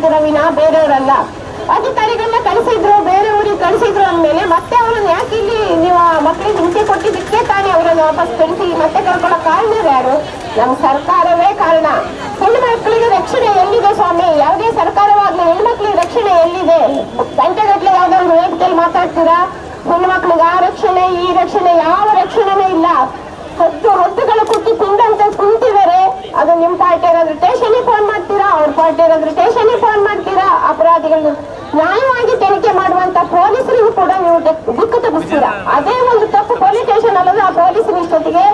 ಮಾಡ್ತಿರೋ ವಿನ ಬೇರೆಯವರಲ್ಲ ಅಧಿಕಾರಿಗಳನ್ನ ಕಳಿಸಿದ್ರು, ಬೇರೆ ಊರಿಗೆ ಕಳಿಸಿದ್ರು ಅಂದ್ಮೇಲೆ ಮತ್ತೆ ಅವ್ರನ್ನ ಯಾಕೆ ಇಲ್ಲಿ ನೀವು ಮಕ್ಕಳಿಗೆ ಹಿಂಸೆ ಕೊಟ್ಟಿದ್ದಕ್ಕೆ ತಾನೇ ಅವರನ್ನು ವಾಪಸ್ ಕಳಿಸಿ ಮತ್ತೆ ಕರ್ಕೊಳ್ಳೋ ಕಾರಣ ಯಾರು? ನಮ್ಮ ಸರ್ಕಾರವೇ ಕಾರಣ. ಹೆಣ್ಣು ಮಕ್ಕಳಿಗೆ ರಕ್ಷಣೆ ಎಲ್ಲಿದೆ ಸ್ವಾಮಿ? ಯಾವುದೇ ಸರ್ಕಾರವಾಗ್ಲಿ ಹೆಣ್ಮಕ್ಳಿಗೆ ರಕ್ಷಣೆ ಎಲ್ಲಿದೆ? ಗಂಟೆಗಟ್ಟಲೆ ಯಾವ್ದಾದ್ರು ವೇದಿಕೆಯಲ್ಲಿ ಮಾತಾಡ್ತೀರಾ? ಹೆಣ್ಣು ಮಕ್ಳಿಗೆ ಆ ರಕ್ಷಣೆ, ಈ ರಕ್ಷಣೆ ಯಾವ ರಕ್ಷಣೆನೂ ಇಲ್ಲ ಹತ್ತು ಹತ್ತುಗಳು ಕುಟ್ಟಿ ತಿಂದಂತೆ ಕುಂತಿದ್ದಾರೆ ಅದು ನಿಮ್ ಪಾರ್ಟಿ ಏನಾದ್ರು ಸ್ಟೇಷನ್ಗೆ ಫೋನ್ ಏನಾದ್ರು ಸ್ಟೇಷನ್ಗೆ ಫೋನ್ ಮಾಡ್ತೀರಾ ಅಪರಾಧಿಗಳನ್ನ ನ್ಯಾಯವಾಗಿ ತನಿಖೆ ಮಾಡುವಂತ ಪೊಲೀಸರಿಗೂ ಕೂಡ ನೀವು ದುಃಖ ದಿಕ್ಕು ತಪ್ಪಿಸ್ತೀರಾ? ಅದೇ ಒಂದು ತಪ್ಪು ಪೊಲೀಸ್ ಸ್ಟೇಷನ್ ಅಲ್ಲದೆ ಆ ಪೊಲೀಸರ ಇಷ್ಟೊತ್ತಿಗೆ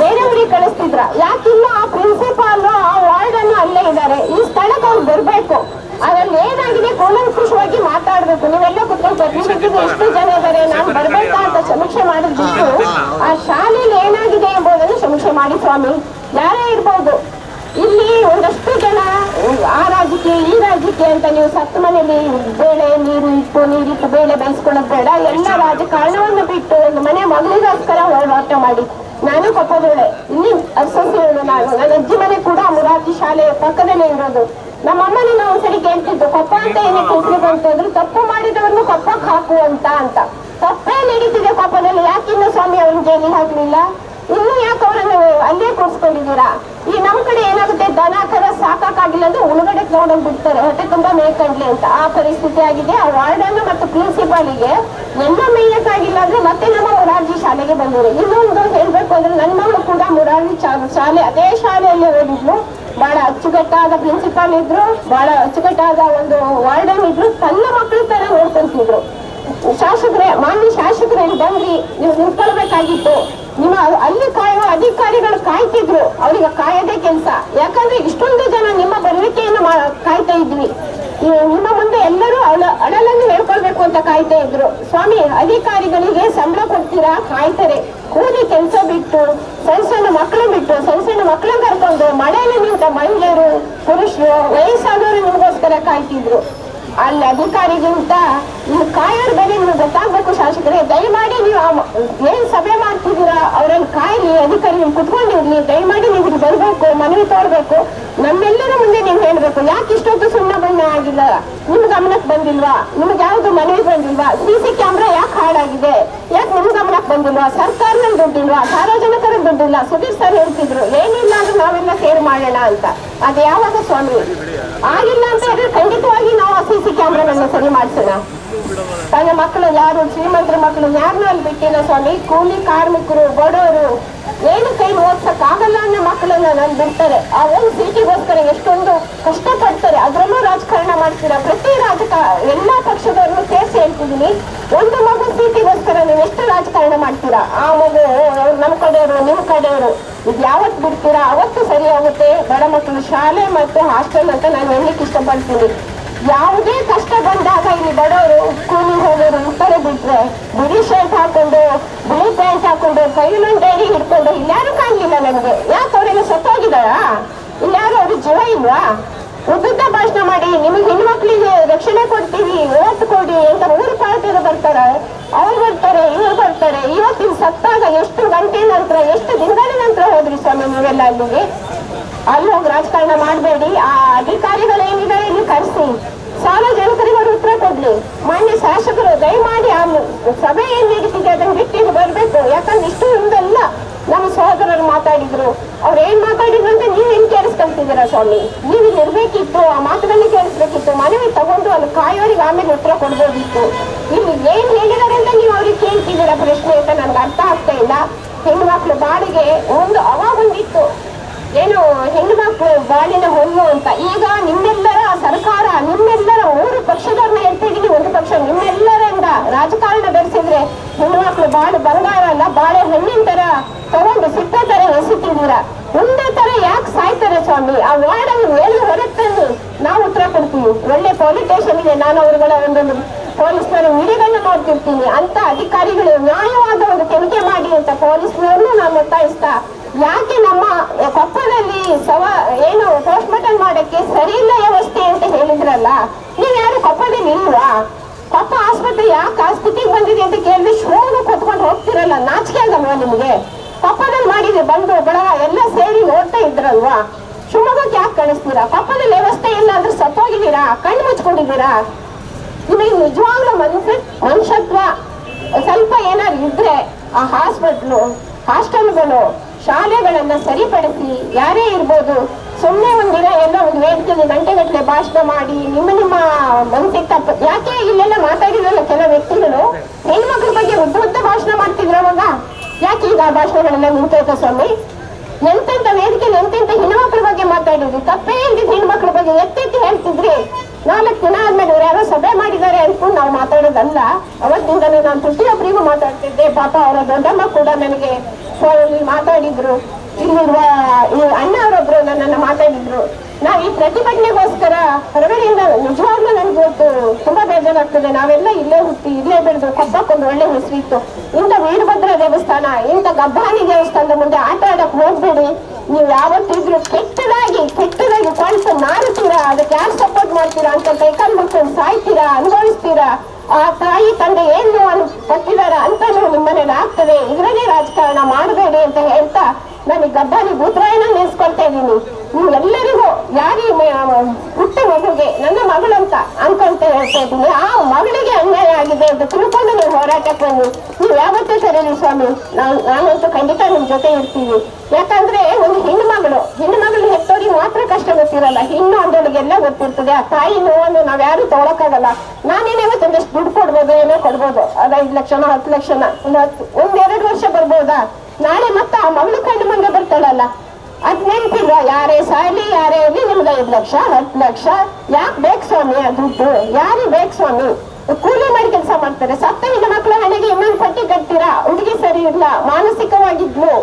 ಬೇರೆ ಊರಿಗೆ ಕಳಿಸ್ತಿದ್ರ. ಯಾಕಿಲ್ಲ ಆ ಪ್ರಿನ್ಸಿಪಾಲ್ ಆ ವಾರ್ಡ್ ಅನ್ನು ಅಲ್ಲೇ ಇದ್ದಾರೆ. ಈ ಸ್ಥಳಕ್ಕೆ ಅವ್ರು ಬರ್ಬೇಕು. ಅದ್ರಲ್ಲಿ ಏನಾಗಿದೆ? ಕೂಲಂಕುಷವಾಗಿ ಮಾತಾಡ್ಬೇಕು. ನೀವೆಲ್ಲ ಕುತ್ಕೊಂಡು ಎಷ್ಟು ಜನ ಇದ್ದಾರೆ. ನಾನು ಬರ್ಬೇಕಾ ಅಂತ ಸಮೀಕ್ಷೆ ಮಾಡಿದ್ರು ಆ ಶಾಲೆಯಲ್ಲಿ ಏನಾಗಿದೆ ಎಂಬುದನ್ನು ಸಮೀಕ್ಷೆ ಮಾಡಿ ಸ್ವಾಮಿ ಯಾರೇ ಇರ್ಬೋದು ಇಲ್ಲಿ ಒಂದಷ್ಟು ಜನ ಆ ರಾಜ್ಯಕ್ಕೆ ಈ ಅಂತ ನೀವು ಸತ್ತ ಮನೆಯಲ್ಲಿ ಬೇಳೆ ನೀರು ಇಟ್ಟು ನೀರಿಟ್ಟು ಬೇಳೆ ಬೇಯಿಸ್ಕೊಳ್ಳೋದು ಬೇಡ. ಎಲ್ಲ ರಾಜಕಾರಣವನ್ನು ಬಿಟ್ಟು ಒಂದು ಮನೆ ಮಗಳಿಗೋಸ್ಕರ ಹೋರಾಟ ಮಾಡಿ. ನಾನು ಕೊಪ್ಪದೋಳೆ ಇಲ್ಲಿ ಅರ್ಸೋಸಿಯವಳು ನಾನು. ನನ್ನ ಅಜ್ಜಿ ಮನೆ ಕೂಡ ಮುರಾರ್ಜಿ ಶಾಲೆಯ ಪಕ್ಕದಲ್ಲೇ ಇರೋದು. ನಮ್ಮ ಅಮ್ಮನ ನಾವು ಸರಿ ಕೇಳ್ತಿದ್ದು ಕೊಪ್ಪ ಅಂತ ಏನಕ್ಕೆ ಹೆಸರು ಬಂತಂದ್ರು ತಪ್ಪು ಮಾಡಿದವ್ರನ್ನು ಕೊಪ್ಪಕ್ಕೆ ಹಾಕು ಅಂತ ಅಂತ. ತಪ್ಪೇ ನಡೀತಿದೆ ಕೊಪ್ಪದಲ್ಲಿ. ಯಾಕಿನ್ನು ಸ್ವಾಮಿ ಅವ್ರನ್ನ ಜೈಲಿಗೆ ಹಾಕ್ಲಿಲ್ಲ? ಇನ್ನು ಯಾಕೆ ಅವರನ್ನು ಅಲ್ಲೇ ಕೂರಿಸ್ಕೊಂಡಿದ್ದೀರಾ? ಈ ನಮ್ ಕಡೆ ಏನಾಗುತ್ತೆ? ದನ ಕರ ಸಾಕಾಗಿಲ್ಲ ಅಂದ್ರೆ ಒಳಗಡೆ ತಗೊಂಡೋಗಿ ಬಿಡ್ತಾರೆ. ಹೊಟ್ಟೆ ತುಂಬಾ ಮೇಯ್ಕಂಡ್ಲಿ ಅಂತ. ಆ ಪರಿಸ್ಥಿತಿ ಆಗಿದೆ. ಆ ವಾರ್ಡನ್ ಮತ್ತು ಪ್ರಿನ್ಸಿಪಾಲಿಗೆ ನನ್ನ ಮೇಯಕ್ಕಾಗಿಲ್ಲ ಅಂದ್ರೆ ಮತ್ತೆ ನಮ್ಮ ಮುರಾರ್ಜಿ ಶಾಲೆಗೆ ಬಂದಿದೆ. ಇನ್ನೊಂದು ಹೇಳ್ಬೇಕು ಅಂದ್ರೆ ನನ್ನ ಮಗಳು ಕೂಡ ಮುರಾರ್ಜಿ ಶಾಲೆ, ಅದೇ ಶಾಲೆಯಲ್ಲಿ ಓದಿದ್ಲು. ಬಹಳ ಅಚ್ಚುಕಟ್ಟಾದ ಪ್ರಿನ್ಸಿಪಾಲ್ ಇದ್ರು. ಬಹಳ ಅಚ್ಚುಕಟ್ಟಾದ ಒಂದು ವಾರ್ಡನ್ ಇದ್ರು. ತನ್ನ ಮಕ್ಕಳ ತರ ನೋಡ್ಕೊಂತಿದ್ರು. ಶಾಸಕರೇ, ಮಾನ್ಯ ಶಾಸಕರೇ, ಬಂದ್ರಿ. ನೀವು ನಿಂತ್ಕೊಳ್ಬೇಕಾಗಿತ್ತು. ನಿಮ್ಮ ಅಲ್ಲಿ ಕಾಯುವ ಅಧಿಕಾರಿಗಳು ಕಾಯ್ತಿದ್ರು. ಅವ್ರಿಗೆ ಕಾಯದೇ ಕೆಲಸ. ಯಾಕಂದ್ರೆ ಇಷ್ಟೊಂದು ಜನ ನಿಮ್ಮ ಬರುವಿಕೆಯನ್ನು ಕಾಯ್ತಾ ಇದ್ವಿ. ನಿಮ್ಮ ಮುಂದೆ ಎಲ್ಲರೂ ಅವಳ ಅಡಲನ್ನು ಹೇಳ್ಕೊಳ್ಬೇಕು ಅಂತ ಕಾಯ್ತಾ ಇದ್ರು. ಸ್ವಾಮಿ, ಅಧಿಕಾರಿಗಳಿಗೆ ಸಂಬಳ ಕೊಡ್ತೀರಾ? ಕಾಯ್ತಾರೆ. ಕೂಲಿ ಕೆಲಸ ಬಿಟ್ಟು, ಸಣ್ಣ ಸಣ್ಣ ಮಕ್ಕಳು ಬಿಟ್ಟು, ಸಣ್ಣ ಸಣ್ಣ ಮಕ್ಕಳನ್ನ ಕರ್ಕೊಂಡು ಮಳೆಯಲ್ಲಿ ನಿಂತ ಮಹಿಳೆಯರು, ಪುರುಷರು, ವಯಸ್ಸಾದವರು ನಿಮಗೋಸ್ಕರ ಕಾಯ್ತಿದ್ರು. ಅಲ್ಲಿ ಅಧಿಕಾರಿಗಿಂತ ನೀವು ಕಾಯೋರ್ ಬಗ್ಗೆ ನಿಮ್ಗೆ ಗೊತ್ತಾಗ್ಬೇಕು ಶಾಸಕರೇ. ದಯಮಾಡಿ ನೀವು ಏನ್ ಸಭೆ ಮಾಡ್ತಿದ್ದೀರಾ? ಅವ್ರನ್ನ ಕಾಯ್ಲಿ, ಅಧಿಕಾರಿ ನೀವು ಕುತ್ಕೊಂಡಿರ್ಲಿ. ದಯಮಾಡಿ ನೀವು ಇದು ಬರ್ಬೇಕು, ಮನವಿ ತೋರ್ಬೇಕು. ನಮ್ಮೆಲ್ಲರ ಮುಂದೆ ನೀವು ಹೇಳ್ಬೇಕು. ಯಾಕೆ ಇಷ್ಟೊತ್ತು ಸುಣ್ಣ ಬಣ್ಣ ಆಗಿಲ್ಲ? ನಿಮ್ ಗಮನಕ್ಕೆ ಬಂದಿಲ್ವಾ? ನಿಮ್ಗೆ ಯಾವ್ದು ಮನವಿ ಬಂದಿಲ್ವಾ? ಸಿ ಸಿ ಕ್ಯಾಮ್ರಾ ಯಾಕೆ ಹಾಳಾಗಿದೆ? ಯಾಕೆ ನಿಮ್ ಗಮನಕ್ಕೆ ಬಂದಿಲ್ವಾ? ಸರ್ಕಾರನ ದುಡ್ಡಿಲ್ವಾ? ಸಾರ್ವಜನಿಕರ ದುಡ್ಡಿಲ್ಲ? ಸುಧೀರ್ ಸರ್ ಹೇಳ್ತಿದ್ರು, ಏನಿಲ್ಲ ಅಂದ್ರೆ ನಾವೆಲ್ಲ ಸೇರ್ ಮಾಡೋಣ ಅಂತ. ಅದ್ ಯಾವಾಗ ಸ್ವಾಮಿ? ಆಗಿಲ್ಲ ಅಂತ ಹೇಳಿದ್ರೆ ಆ ಸಿ ಸಿ ಕ್ಯಾಮ್ರಾಗಳನ್ನ ಸರಿ ಮಾಡಿಸೋಣ. ತನ್ನ ಮಕ್ಕಳು ಯಾರು, ಶ್ರೀಮಂತರ ಮಕ್ಕಳು ಯಾರನ್ನೂ ಅಲ್ಲಿ ಬಿಟ್ಟಿಲ್ಲ ಸ್ವಾಮಿ? ಕೂಲಿ ಕಾರ್ಮಿಕರು, ಬಡವರು, ಏನು ಕೈ ಓದ್ಸಕ್ ಆಗಲ್ಲ ಅನ್ನೋ ಮಕ್ಕಳನ್ನ ನಾನು ಬಿಡ್ತಾರೆ. ಆ ಒಂದು ಸೀಟಿಗೋಸ್ಕರ ಎಷ್ಟೊಂದು ಕಷ್ಟಪಡ್ತಾರೆ. ಅದರಲ್ಲೂ ರಾಜಕಾರಣ ಮಾಡ್ತೀರಾ? ಪ್ರತಿ ರಾಜಕ, ಎಲ್ಲಾ ಪಕ್ಷದವ್ರನ್ನು ಸೇರಿಸಿ ಹೇಳ್ತಿದ್ದೀನಿ. ಒಂದು ಮಗು ಸೀಟಿಗೋಸ್ಕರ ನೀವು ಎಷ್ಟು ರಾಜಕಾರಣ ಮಾಡ್ತೀರಾ? ಆ ಮಗು ನಮ್ಮ ನಮ್ ಕಡೆಯವರು ನಿಮ್ಮ ಕಡೆಯವರು, ಇದು ಯಾವತ್ತು ಬಿಡ್ತೀರಾ? ಅವತ್ತು ಸರಿ ಆಗುತ್ತೆ. ಬಡ ಮಕ್ಕಳು ಶಾಲೆ ಮತ್ತು ಹಾಸ್ಟೆಲ್ ಅಂತ ನಾನು ಹೇಳಲಿಕ್ಕೆ ಇಷ್ಟಪಡ್ತೀನಿ. ಯಾವುದೇ ಕಷ್ಟ ಬಂದಾಗ ಇಲ್ಲಿ ಬಡವರು ಕೂಲಿ ಹೋಗೋರು ಉತ್ತರೆ ಬಿಟ್ರೆ ಬಿಳಿ ಶರ್ಟ್ ಹಾಕೊಂಡು, ಬಿಳಿ ಪ್ಯಾಂಟ್ ಹಾಕೊಂಡು ಕೈಲೊಂದು ಡೈರಿ ಹಿಡ್ಕೊಂಡು ಇಲ್ಯಾರು ಕಾಣ್ಲಿಲ್ಲ ನನಗೆ. ಯಾಕೆ ಅವರೆಲ್ಲ ಸತ್ತೋಗಿದಾರ ಇಲ್ಯಾರು ಅವ್ರಿಗೆ ಜೀವ ಇಲ್ವಾ? ಉದ್ದುದ್ದ ಭಾಷಣ ಮಾಡಿ, ನಿಮಗೆ ಹೆಣ್ಮಕ್ಳಿಗೆ ರಕ್ಷಣೆ ಕೊಡ್ತೀವಿ, ಓಟ್ ಕೊಡಿ ಅಂತ ಮೂರು ಪಾರ್ಟಿಯವರು ಬರ್ತಾರೆ. ಅವ್ರು ಬರ್ತಾರೆ, ಇವ್ರು ಬರ್ತಾರೆ. ಇವತ್ತಿನ ಸತ್ತಾಗ ಎಷ್ಟು ಗಂಟೆ ನಂತರ, ಎಷ್ಟು ದಿನಗಳ ನಂತರ ಹೋದ್ರಿ ಸ್ವಾಮಿ ನೀವೆಲ್ಲ ಅಲ್ಲಿಗೆ? ಅಲ್ಲಿ ಹೋಗಿ ರಾಜಕಾರಣ ಮಾಡಬೇಡಿ. ಆ ಅಧಿಕಾರಿಗಳೇನಿದೆ ಇಲ್ಲಿ ಕರೆಸಿ ಸಾರ್ವಜನಿಕರಿಗೆ ಅವರು ಉತ್ತರ ಕೊಡ್ಲಿ ಮಾನ್ಯ ಶಾಸಕರು ದಯಮಾಡಿ ಆ ಸಭೆ ಏನ್ ನಡೀತಿದೆ ಅದನ್ನ ಬಿಟ್ಟು ಇಲ್ಲಿ ಬರ್ಬೇಕು ಯಾಕಂದ್ರೆ ಇಷ್ಟು ಹಿಂದೆಲ್ಲ ನಮ್ಮ ಸಹೋದರರು ಮಾತಾಡಿದ್ರು ಅವ್ರು ಏನ್ ಮಾತಾಡಿದ್ರು ಅಂತ ನೀವ್ ಏನ್ ಕೇಳಿಸ್ಕೊಂತಿದ್ದೀರಾ ಸ್ವಾಮಿ ನೀವು ಇಲ್ಲಿ ಇರ್ಬೇಕಿತ್ತು ಆ ಮಾತುಗಳನ್ನ ಕೇಳಿಸ್ಬೇಕಿತ್ತು ಮನವಿ ತಗೊಂಡು ಅಲ್ಲಿ ಕಾಯೋರಿಗೆ ಆಮೇಲೆ ಉತ್ತರ ಕೊಡ್ಬೋದಿತ್ತು. ಇಲ್ಲಿ ಏನ್ ಹೇಳಿದಾರೆ ಅಂತ ನೀವು ಅವ್ರಿಗೆ ಕೇಳ್ತಿದ್ದೀರ ಪ್ರಶ್ನೆ ಅಂತ ನನ್ಗೆ ಅರ್ಥ ಆಗ್ತಾ ಇಲ್ಲ. ಹೆಣ್ಮಕ್ಳು ಬಾಳಿಗೆ ಒಂದು ಅವಾಗೊಂದಿತ್ತು ಏನು ಹೆಣ್ಮಕ್ಳು ಬಾಳಿನ ಹೊನ್ನು ಅಂತ. ಈಗ ನಿಮ್ಮೆಲ್ಲರ ಸರ್ಕಾರ, ನಿಮ್ಮೆಲ್ಲರ ಮೂರು ಪಕ್ಷದವ್ರನ್ನ ಹೇಳ್ತಾ ಒಂದು ಪಕ್ಷ ನಿಮ್ಮೆಲ್ಲರಿಂದ ರಾಜಕಾರಣ ಬೆಳೆಸಿದ್ರೆ ಹೆಣ್ಮಕ್ಳು ಬಾಳು ಬಂಗಾರ ಅಲ್ಲ, ಬಾಳೆ ಹೆಣ್ಣಿನ ತರ ತಗೊಂಡು ಸಿಕ್ಕ ತರ ಎಸಿತಿದ್ದೀರಾ? ಒಂದೇ ತರ ಯಾಕೆ ಸಾಯ್ತಾರೆ ಸ್ವಾಮಿ? ಆ ವಾರ್ಡನ್ನು ಎಲ್ಲಿ ಹೊರತಂದು ನಾವು ಉತ್ತರ ಕೊಡ್ತೀವಿ ಒಳ್ಳೆ ಪೊಲೀಸ್ ಸ್ಟೇಷನ್ ಇದೆ. ನಾನು ಅವರುಗಳ ಒಂದು ಪೊಲೀಸ್ನವರು ವಿಡಿಯೋಗಳನ್ನ ನೋಡ್ತಿರ್ತೀನಿ. ಅಂತ ಅಧಿಕಾರಿಗಳು ನ್ಯಾಯವಾದ ಒಂದು ತನಿಖೆ ಮಾಡಿ ಅಂತ ಪೊಲೀಸ್ನವ್ರನ್ನು ನಾನು ಒತ್ತಾಯಿಸ್ತಾ, ಯಾಕೆ ನಮ್ಮ ಕೊಪ್ಪದಲ್ಲಿ ಸವ ಏನು ಪೋಸ್ಟ್ ಮಾರ್ಟಮ್ ಮಾಡಕ್ಕೆ ಸರಿ ಇಲ್ಲ ವ್ಯವಸ್ಥೆ ಅಂತ ಹೇಳಿದ್ರಲ್ಲ, ನೀವ್ ಯಾರು ಕೊಪ್ಪದಲ್ಲಿ ಇಲ್ವಾ? ಕೊಪ್ಪ ಆಸ್ಪತ್ರೆ ಯಾಕೆ ಆ ಸ್ಥಿತಿಗೆ ಬಂದಿದೆ ಅಂತ ಕೇಳಿದ್ರೆ ಶೋನು ಕೊತ್ಕೊಂಡು ಹೋಗ್ತಿರಲ್ಲ, ನಾಚಿಕೆ ಆಗಲ್ವಾ ನಿಮ್ಗೆ? ಕೊಪ್ಪದಲ್ಲಿ ಮಾಡಿದ್ರೆ ಬಂದು ಬಳಗ ಎಲ್ಲ ಸೇರಿ ನೋಡ್ತಾ ಇದ್ರಲ್ವಾ? ಕಳಿಸ್ತೀರಾ ಕೊಪ್ಪದಲ್ಲಿ ವ್ಯವಸ್ಥೆ ಇಲ್ಲ ಅಂದ್ರೆ ಸತ್ತೋಗಿದ್ದೀರಾ? ಕಣ್ಣು ಮುಚ್ಕೊಂಡಿದ್ದೀರಾ? ನಿಮಗೆ ನಿಜವಾಗ್ಲೂ ಮನುಷ್ಯ ಮನುಷ್ಯತ್ವ ಸ್ವಲ್ಪ ಏನಾದ್ರು ಇದ್ರೆ ಆ ಹಾಸ್ಪಿಟ್ಲು, ಹಾಸ್ಟೆಲ್ಗಳು, ಶಾಲೆಗಳನ್ನ ಸರಿಪಡಿಸಿ, ಯಾರೇ ಇರ್ಬೋದು ಸುಮ್ಮನೆ ಒಂದಿನ ಎಲ್ಲ ಒಂದು ವೇದಿಕೆಯಲ್ಲಿ ಗಂಟೆಗಟ್ಟಲೆ ಭಾಷಣ ಮಾಡಿ, ನಿಮ್ಮ ನಿಮ್ಮ ಮನಸ್ಸಿಗೆ ತಪ್ಪ ಯಾಕೆ ಇಲ್ಲೆಲ್ಲ ಮಾತಾಡಿದ್ರಲ್ಲ ಕೆಲವು ವ್ಯಕ್ತಿಗಳು? ಹೆಣ್ಮಕ್ಳ ಬಗ್ಗೆ ಉದ್ದ ಉದ್ದ ಭಾಷಣ ಮಾಡ್ತಿದ್ರು ಅವಾಗ? ಯಾಕೆ ಈಗ ಆ ಭಾಷಣಗಳೆಲ್ಲ ನಿಂತೈತೆ ಸ್ವಾಮಿ? ಎಂತೆಂತ ವೇದಿಕೆ ಎಂತೆಂತ ಹೆಣ್ಮಕ್ಳ ಬಗ್ಗೆ ಮಾತಾಡಿದ್ರಿ ತಪ್ಪೇ ಇಲ್ದಿದ್ ಹೆಣ್ಮಕ್ಳ ಬಗ್ಗೆ ಎತ್ತೆತ್ತಿ ಹೇಳ್ತಿದ್ರಿ. ನಾಲ್ಕು ದಿನ ಆದ್ಮೇಲೆ ಇವ್ರು ಯಾರೋ ಸಭೆ ಮಾಡಿದ್ದಾರೆ ಅನ್ಕೊಂಡು ನಾವು ಮಾತಾಡೋದಲ್ಲ, ಅವತ್ತಿಂದಲೇ ನಾನು ಪ್ರತಿಯೊಬ್ಬರಿಗೂ ಮಾತಾಡ್ತಿದ್ದೆ. ಪಾಪ ಅವರ ದೊಡ್ಡಮ್ಮ ಕೂಡ ನನಗೆ ಮಾತಾಡಿದ್ರು. ಇಲ್ಲಿರುವ ಅಣ್ಣ ಅವರೊಬ್ರು ನನ್ನನ್ನು ಮಾತಾಡಿದ್ರು. ನಾವು ಈ ಪ್ರತಿಭಟನೆಗೋಸ್ಕರ ಹೊರಗಡೆಯಿಂದ ನಿಜವಾಗ್ಲೂ ನನ್ಗೆ ಗೊತ್ತು ತುಂಬಾ ಬೇಜಾರಾಗ್ತದೆ. ನಾವೆಲ್ಲ ಇಲ್ಲೇ ಹುಟ್ಟಿ, ಇಲ್ಲೇ ಬೆಳೆದು ಕೊಪ್ಪಕ್ಕೊಂದು ಒಳ್ಳೆ ಹೆಸರಿತ್ತು. ಇಂಥ ವೀರಭದ್ರ ದೇವಸ್ಥಾನ, ಇಂಥ ಗಬ್ಬಾನಿ ದೇವಸ್ಥಾನದ ಮುಂದೆ ಆಟ ಆಡಕ್ ಹೋಗ್ಬೇಡಿ. ನೀವು ಯಾವತ್ತಿದ್ರು ಕೆಟ್ಟದಾಗಿ ಕೆಟ್ಟದಾಗಿ ಕೊಂಡ್ತು ನಾರುತ್ತೀರಾ ಅದಕ್ಕೆ ಯಾರು ಸಪೋರ್ಟ್ ಮಾಡ್ತೀರಾ ಅಂತ ಕೈಕಾಲು ಮುಟ್ಕೊಂಡು ಸಾಯ್ತೀರಾ, ಅನುಭವಿಸ್ತೀರಾ? ಆ ತಾಯಿ, ತಂದೆ ಏನು ಅನ್ ಕೊಟ್ಟಿದಾರ ಅಂತ ನಿಮ್ಮನೇಲಿ ಆಗ್ತದೆ. ಇದರಲ್ಲಿ ರಾಜಕಾರಣ ಮಾಡಬೇಡಿ ಅಂತ ಹೇಳ್ತಾ ನನಗೆ ಗಬ್ಬಾನಿ ಭೂತ್ರಾಯನ ನೆನೆಸ್ಕೊಳ್ತಾ ಇದ್ದೀನಿ. ನೀವು ಎಲ್ಲರಿಗೂ ಯಾರಿ ಪುಟ್ಟ ಮಗುಗೆ ನನ್ನ ಮಗಳಂತ ಅನ್ಕೊಂತ ಹೇಳ್ತಾ ಇದ್ದೀನಿ ಆ ಮಗಳಿಗೆ ಅನ್ಯಾಯ ಆಗಿದೆ ಅಂತ ತಿಳ್ಕೊಂಡು ನೀವು ಹೋರಾಟಕ್ಕೆ ಬನ್ನಿ. ನೀವು ಯಾವತ್ತೂ ಕರೀಲಿ ಸ್ವಾಮಿ. ನಾವು ನಾನಂತೂ ಖಂಡಿತ ನಿಮ್ ಜೊತೆ ಇರ್ತೀವಿ ಯಾಕಂದ್ರೆ ಒಂದು ಹೆಣ್ಣು ಮಗಳು ಹೆಣ್ಣು ಮಗಳು ಹೆತ್ತೋರಿಗೆ ಮಾತ್ರ ಕಷ್ಟ ಗೊತ್ತಿರಲ್ಲ. ಹೆಣ್ಣು ಅಂದೋಳಿಗೆಲ್ಲ ಗೊತ್ತಿರ್ತದೆ. ಆ ತಾಯಿ ನೋವನ್ನು ನಾವ್ ಯಾರು ತಗೊಳಕ್ಕಾಗಲ್ಲ. ನಾನೇನೇ ಇವತ್ತೊಂದಷ್ಟು ದುಡ್ಡು ಕೊಡ್ಬೋದು, ಏನೋ ಕೊಡ್ಬೋದು. ಅದ ಐದು ಲಕ್ಷನ ಹತ್ತು ಲಕ್ಷನ. ಒಂದು ಹತ್ತು ಒಂದೆರಡು ವರ್ಷ ಬರ್ಬೋದಾ? ನಾಳೆ ಮತ್ತೆ ಆ ಮಗಳು ಕಂಡು ಮುಂದೆ ಬರ್ತಾಳಲ್ಲ. ಅದ್ ನೆನ್ಪಿಲ್ಲ ಯಾರೇ ಸಾಯ್ಲಿ ಯಾರೇ ಇರ್ಲಿ ನಿಮ್ಗೆ ಐದು ಲಕ್ಷ ಹತ್ತು ಲಕ್ಷ. ಯಾಕೆ ಬೇಕು ಸ್ವಾಮಿ ಆ ದುಡ್ಡು? ಯಾರಿಗೆ ಬೇಕು ಸ್ವಾಮಿ? ಕೂಲಿ ಮಾಡಿ ಕೆಲಸ ಮಾಡ್ತಾರೆ. ಸತ್ತ ಹೆಣ್ಣು ಮಕ್ಕಳ ಹಣೆಗೆ ಇನ್ನೊಂದು ಪಟ್ಟಿ ಕಟ್ತೀರಾ? ಹುಡುಗಿ ಸರಿ ಇಲ್ಲ, ಮಾನಸಿಕವಾಗಿದ್ಲು.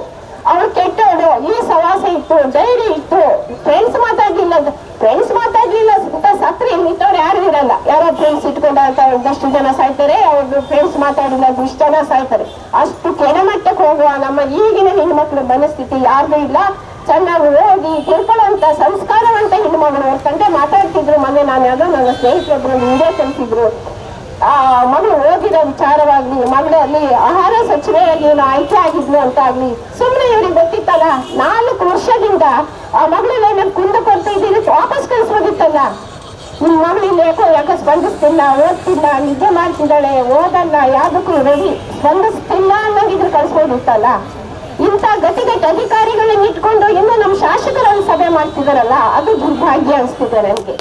ಅವ್ರು ಕೆಟ್ಟವಳು. ಈ ಸವಾಸ ಇತ್ತು ಡೈರಿ ಇತ್ತು. ಫ್ರೆಂಡ್ಸ್ ಮಾತಾಡ್ಲಿಲ್ಲ ಫ್ರೆಂಡ್ಸ್ ಮಾತಾಡ್ಲಿಲ್ಲ ಅಂತ ಸತ್ರೆ ಇಲ್ಲಿದ್ದವ್ರು ಯಾರು ಇರಲ್ಲ. ಯಾರೋ ಫ್ರೆಂಡ್ಸ್ ಇಟ್ಕೊಂಡ ಒಂದಷ್ಟು ಜನ ಸಾಯ್ತಾರೆ ಅವ್ರದ್ದು ಫ್ರೆಂಡ್ಸ್ ಮಾತಾಡಿಲ್ಲ, ಇಷ್ಟು ಜನ ಸಾಯ್ತಾರೆ. ಅಷ್ಟು ಕೆಳಮಟ್ಟಕ್ಕೆ ಹೋಗುವ ನಮ್ಮ ಈಗಿನ ಹೆಣ್ಮಕ್ಳ ಮನಸ್ಥಿತಿ ಯಾರ್ದು ಇಲ್ಲ. ಚೆನ್ನಾಗಿ ಓದಿ ತಿಳ್ಕೊಳ್ಳುವಂತ ಸಂಸ್ಕಾರವಂತ ಹೆಣ್ಮಗಳು ಅವ್ರ ತಂದೆ ಮಾತಾಡ್ತಿದ್ರು, ಮೊನ್ನೆ ನಾನು ಯಾವುದೋ ನನ್ನ ಸ್ನೇಹಿತರೊಬ್ಬರು ಹಿಂದೆ ಕಲಿಸಿದ್ರು ಆ, ಮಗಳು ಓದಿರೋ ವಿಚಾರವಾಗ್ಲಿ ಮಗಳಲ್ಲಿ ಆಹಾರ ಸಚಿವೆಯಾಗಿ ಏನು ಆಯ್ಕೆ ಆಗಿದ್ಲು ಅಂತ ಆಗ್ಲಿ ಸುಮ್ಮನೆ ಇವ್ರಿಗೆ ಗೊತ್ತಿತ್ತಲ್ಲ, ನಾಲ್ಕು ವರ್ಷದಿಂದ ಆ ಮಗಳನ್ನ ನಾನು ಕುಂದು ಕೊಡ್ತಾ ಇದ್ದೀನಿ ವಾಪಸ್ ಕಳಿಸ್ಬೋದಿತ್ತಲ್ಲ ನಿಮ್ ಮಗಳು ಇಲ್ಲಿ ಯಾಕೋ ಯಾಕೋ ಸ್ಪಂದಿಸ್ತಿಲ್ಲ, ಓದ್ತಿಲ್ಲ, ನಿದ್ದೆ ಮಾಡ್ತಿದ್ದಾಳೆ, ಓದಲ್ಲ, ಯಾವುದಕ್ಕೂ ರೆಡಿ ಸ್ಪಂದಿಸ್ತಿಲ್ಲ ಅನ್ನೋದಿದ್ರು ಕಳಿಸ್ಬೋದಿತ್ತಲ್ಲ ಇಂಥ ಗತಿಗಟ್ಟ ಅಧಿಕಾರಿಗಳನ್ನ ಇಟ್ಕೊಂಡು ಇನ್ನು ನಮ್ಮ ಶಾಸಕರಲ್ಲಿ ಸಭೆ ಮಾಡ್ತಿದಾರಲ್ಲ ಅದು ದುರ್ಭಾಗ್ಯ ಅನಿಸ್ತಿದೆ ನನಗೆ